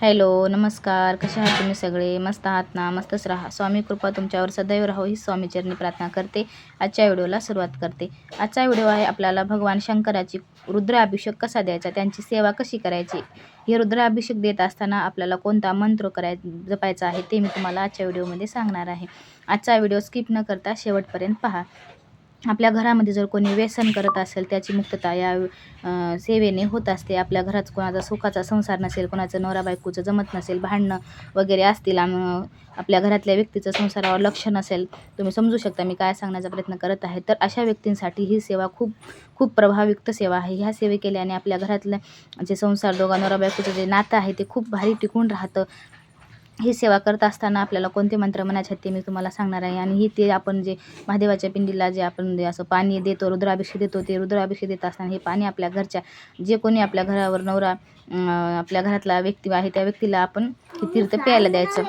Hello नमस्कार. कसे आहात तुम्ही सगळे? मस्त आहात ना? मस्तच राहा. स्वामी कृपा तुमच्यावर सदैव राहो ही स्वामीचरणी प्रार्थना करते. आजच्या व्हिडिओला सुरुवात करते. आजचा व्हिडिओ आहे आपल्याला भगवान शंकराची रुद्राभिषेक कसा द्यायचा? त्यांची सेवा कशी करायची? हे रुद्राभिषेक देत असताना आपल्याला कोणता मंत्र कराय जपायचा आहे ते मी तुम्हाला आजच्या व्हिडिओमध्ये सांगणार आहे. आजचा व्हिडिओ स्किप न करता शेवटपर्यंत पहा. आपल्या घरामध्ये जर कोणी व्यसन करत असेल त्याची मुक्तता या सेवेने होत असते. आपल्या घरात कोणाचा सुखाचा संसार नसेल कोणाचं नवरा बायकोचं जमत नसेल भांडणं वगैरे असतील आम- आपल्या घरातल्या व्यक्तीचं संसारावर लक्ष नसेल तुम्ही समजू शकता मी काय सांगण्याचा प्रयत्न करत आहे. तर अशा व्यक्तींसाठी ही सेवा खूप खूप प्रभावयुक्त सेवा आहे. ह्या सेवे केल्याने आपल्या घरातलं जे संसार दोघा नवरा बायकोचं जे नातं आहे ते खूप भारी टिकून राहतं. ही सेवा करत असताना आपल्याला कोणते मंत्र म्हणायचे आहेत ते मी तुम्हाला सांगणार आहे. आणि ही ते आपण जे महादेवाच्या पिंडीला जे आपण जे असं पाणी देतो रुद्राभिषेक देतो ते रुद्राभिषेक देत असताना हे पाणी आपल्या घरच्या जे कोणी आपल्या घरावर नवरा आपल्या घरातला व्यक्ती आहे त्या व्यक्तीला आपण हे तीर्थ प्यायला द्यायचं.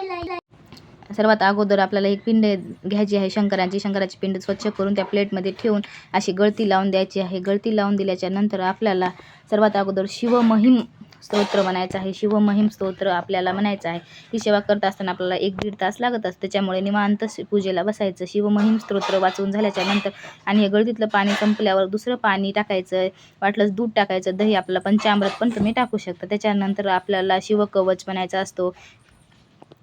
सर्वात अगोदर आपल्याला एक पिंड घ्यायची आहे शंकराची. शंकराची पिंड स्वच्छ करून त्या प्लेटमध्ये ठेवून अशी गळती लावून द्यायची आहे. गळती लावून दिल्याच्या नंतर आपल्याला सर्वात अगोदर शिवमहिम स्तोत्र म्हणायचं आहे शिवमहिम स्तोत्र आपल्याला म्हणायचं आहे. ही सेवा करत असताना आपल्याला एक दीड तास लागत असतं. त्याच्यामुळे निवांत पूजेला बसायचं शिवमहिम स्तोत्र वाचून झाल्याच्यानंतर आणि हे गळतीतलं पाणी संपल्यावर दुसरं पाणी टाकायचं वाटलंच दूध टाकायचं दही आपलं पंचामृत पण तुम्ही टाकू शकता. त्याच्यानंतर आपल्याला शिवकवच म्हणायचा असतो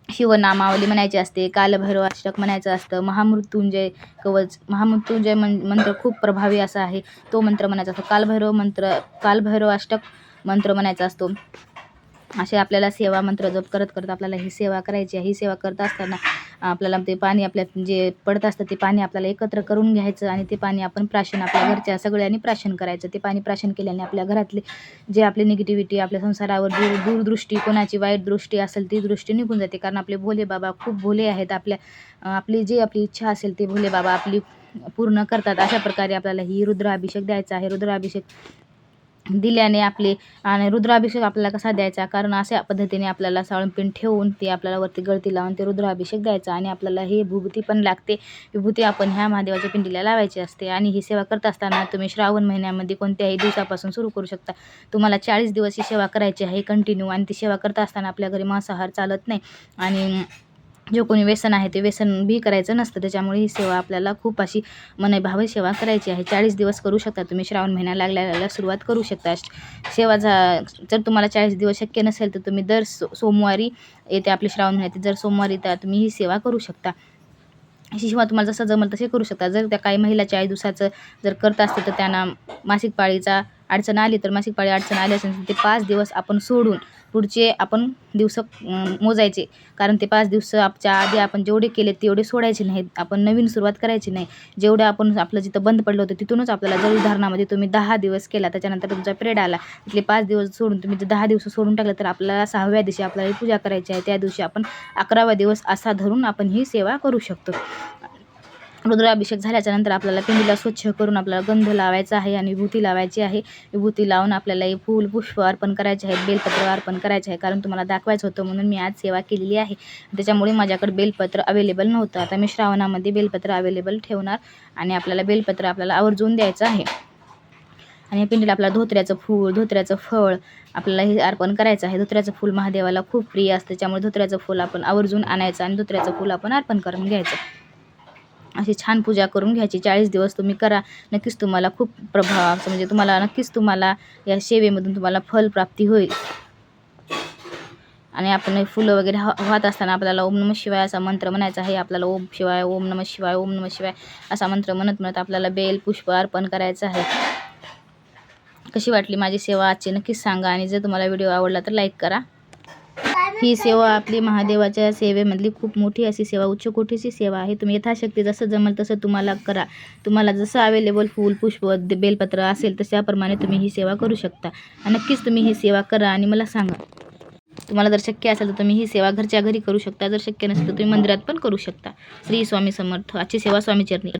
शिवनामावली म्हणायची असते कालभैरव अष्टक म्हणायचं असतं महामृत्युंजय कवच महामृत्युंजय मन मंत्र खूप प्रभावी असा आहे. तो मंत्र म्हणायचा असतो कालभैरव मंत्र कालभैरव अष्टक मंत्र म्हणायचा असतो. असे आपल्याला सेवा मंत्र जप करत करत आपल्याला ही सेवा करायची आहे. ही सेवा करत असताना आपल्याला ते पाणी आपल्या जे पडत असतं ते पाणी आपल्याला एकत्र करून घ्यायचं आणि ते पाणी आपण प्राशन आपल्या घरच्या सगळ्यांनी प्राशन करायचं. ते पाणी प्राशन केल्याने आपल्या घरातले जे आपली निगेटिव्हिटी आपल्या संसारावर दूर दूरदृष्टी कोणाची वाईट दृष्टी असेल ती दृष्टी निघून जाते. कारण आपले भोले बाबा खूप भोले आहेत. आपल्या आपली जी आपली इच्छा असेल ते भोले बाबा आपली पूर्ण करतात. अशा प्रकारे आपल्याला ही रुद्राभिषेक द्यायचा आहे. रुद्राभिषेक दिल्याने आपले आणि रुद्राभिषेक आपल्याला कसा द्यायचा? कारण अशा पद्धतीने आपल्याला साळंपिंड ठेवून ते आपल्याला वरती गळती लावून ते रुद्राभिषेक द्यायचा. आणि आपल्याला ही विभूती पण लागते. विभूती आपण ह्या महादेवाच्या पिंडीला लावायची असते. आणि ही सेवा करत असताना तुम्ही श्रावण महिन्यामध्ये कोणत्याही दिवसापासून सुरू करू शकता. तुम्हाला चाळीस दिवस ही सेवा करायची आहे कंटिन्यू आणि ती सेवा करत असताना आपल्या घरी मांसाहार चालत नाही. आणि जो कोणी व्यसन आहे ते व्यसन बी करायचं नसतं. त्याच्यामुळे ही सेवा आपल्याला खूप अशी मनभावे सेवा करायची आहे. चाळीस दिवस करू शकता तुम्ही. श्रावण महिना लागल्या लागल्या सुरुवात करू शकता. सेवा झा जर तुम्हाला चाळीस दिवस शक्य नसेल तर तुम्ही दर सो सोमवारी येते आपले श्रावण महिन्यात जर सोमवारी तर तुम्ही ही सेवा करू शकता. अशी सेवा तुम्हाला जसं जमल तसे करू शकता. जर त्या काही महिला चाळीस दिवसाचं जर करत असते तर त्यांना मासिक पाळीचा अडचण आली तर मासिक पाळी अडचण आली असेल तर ते पाच दिवस आपण सोडून पुढचे आपण दिवस मोजायचे. कारण ते पाच दिवस आपच्या आधी आपण जेवढे केले तेवढे सोडायचे नाहीत. आपण नवीन सुरुवात करायची नाही. जेवढं आपण आपलं जिथं बंद पडलं होतं तिथूनच आपल्याला जर उदाहरणामध्ये तुम्ही दहा दिवस केला त्याच्यानंतर तुमचा पिरियड आला. तिथले पाच दिवस सोडून तुम्ही जर दहा दिवस सोडून टाकलं तर आपल्याला सहाव्या दिवशी आपल्याला पूजा करायची आहे. त्या दिवशी आपण अकरावा दिवस असा धरून आपण ही सेवा करू शकतो. रुद्राभिषेक झाल्याच्यानंतर आपल्याला पिंडीला स्वच्छ करून आपल्याला गंध लावायचा आहे आणि विभूती लावायची आहे. विभूती लावून आपल्याला हे फूल पुष्प अर्पण करायचे आहेत बेलपत्र अर्पण करायचे आहे. कारण तुम्हाला दाखवायचं होतं म्हणून मी आज सेवा केलेली आहे. त्याच्यामुळे माझ्याकडे बेलपत्र अवेलेबल नव्हतं. आता मी श्रावणामध्ये बेलपत्र अवेलेबल ठेवणार आणि आपल्याला बेलपत्र आपल्याला आवर्जून द्यायचं आहे. आणि या पिंडीला आपल्याला धोत्र्याचं फूल धोत्र्याचं फळ आपल्याला हे अर्पण करायचं आहे. धोत्र्याचं फूल महादेवाला खूप प्रिय असतं. त्याच्यामुळे धोत्र्याचं फूल आपण आवर्जून आणायचं आणि धोत्र्याचं फूल आपण अर्पण करून घ्यायचं. अशी छान पूजा करून घ्यायची. चाळीस दिवस तुम्ही करा. नक्कीच तुम्हाला खूप प्रभाव असं म्हणजे तुम्हाला नक्कीच तुम्हाला या सेवेमधून तुम्हाला फल प्राप्ती होईल. आणि आपण फुलं वगैरे ह वाहत असताना आपल्याला ओम नम शिवाय असा मंत्र म्हणायचा आहे. आपल्याला ओम शिवाय ओम नम शिवाय ओम नम शिवाय असा मंत्र म्हणत म्हणत आपल्याला बेल पुष्प अर्पण करायचं आहे. कशी वाटली माझी सेवा? आजची नक्कीच सांगा. आणि जर तुम्हाला व्हिडिओ आवडला तर लाईक करा. ही सेवा आपली महादेवाच्या सेवेमधली खूप मोठी अशी सेवा उच्च कोटीची सेवा आहे. तुम्ही यथाशक्ती जसं जमेल तसं तुम्हाला करा. तुम्हाला जसं अवेलेबल फूल पुष्प बेलपत्र असेल तशाप्रमाणे तुम्ही ही सेवा करू शकता. नक्कीच तुम्ही ही सेवा करा आणि मला सांगा. तुम्हाला जर शक्य असेल तर तुम्ही ही सेवा घरच्या घरी करू शकता. जर शक्य नसेल तर तुम्ही मंदिरात पण करू शकता. श्री स्वामी समर्थ. आजची सेवा स्वामी चरणी